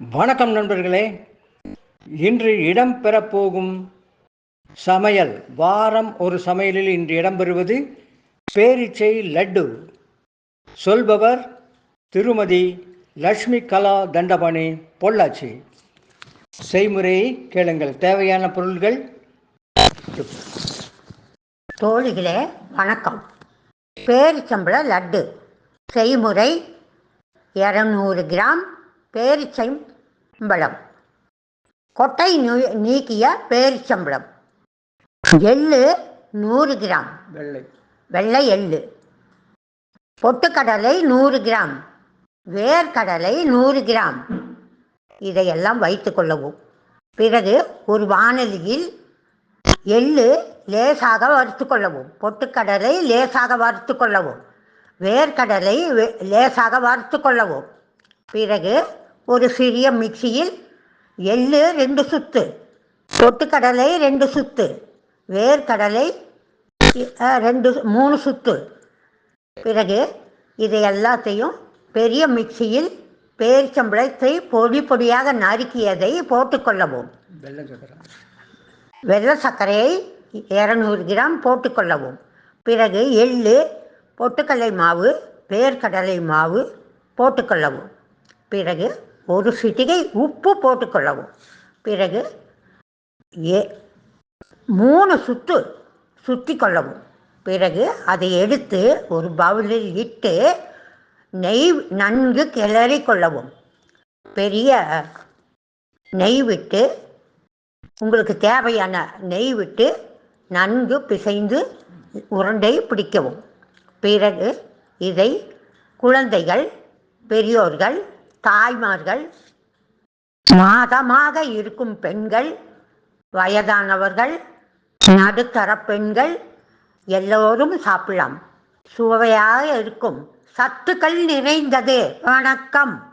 வணக்கம் நண்பர்களே. இன்று இடம்பெறப் போகும் சமையல். வாரம் ஒரு சமையலில் இன்று இடம்பெறுவது பேரிச்சை லட்டு. சொல்பவர் திருமதி லக்ஷ்மி கலா தண்டபாணி பொள்ளாச்சி. செய்முறையை கேளுங்கள். தேவையான பொருள்கள். தோழிகளே வணக்கம். பேரிச்சம்பழ லட்டு. செய்முறை இரநூறு கிராம். பேரிச்சம்பழம் கொட்டை நீக்கிய பேரிச்சம்பழம் எள்ளு நூறு கிராம். வெள்ளை. வெள்ளை எள்ளு. பொட்டுக்கடலை நூறு கிராம். வேர்க்கடலை நூறு கிராம். இதையெல்லாம் வைத்து கொள்ளவும். பிறகு ஒரு வானலியில் எள்ளு லேசாக வறுத்து கொள்ளவும். பொட்டுக்கடலை லேசாக வறுத்து கொள்ளவும். வேர்க்கடலை லேசாக வறுத்து கொள்ளவும். பிறகு ஒரு சிறிய மிக்சியில் எள்ளு ரெண்டு சுத்து பொட்டுக்கடலை ரெண்டு சுத்து வேர்க்கடலை ரெண்டு மூணு சுத்து. பிறகு இது எல்லாத்தையும் பெரிய மிக்சியில் பேரிச்சம்பழத்தை பொடி பொடியாக நறுக்கியதை போட்டுக்கொள்ளவும் வெள்ளை வெள்ளை சர்க்கரையை இரநூறு கிராம் போட்டுக்கொள்ளவும் பிறகு எள்ளு பொட்டுக்கடலை மாவு வேர்க்கடலை மாவு போட்டுக்கொள்ளவும் பிறகு ஒரு சிட்டிகை உப்பு போட்டுக்கொள்ளவும். பிறகு ஏ மூணு சுத்து சுற்றி கொள்ளவும். பிறகு அதை எடுத்து ஒரு பவுலில் இட்டு நெய் நன்கு கிளறி கொள்ளவும். பெரிய நெய் விட்டு உங்களுக்கு தேவையான நெய் விட்டு நன்கு பிசைந்து உருண்டை பிடிக்கவும். பிறகு இதை குழந்தைகள் பெரியோர்கள் தாய்மார்கள் மாதமாக இருக்கும் பெண்கள் வயதானவர்கள் நடுத்தர பெண்கள் எல்லோரும் சாப்பிடலாம். சுவையாக இருக்கும். சத்துக்கள் நிறைந்தது. வணக்கம்.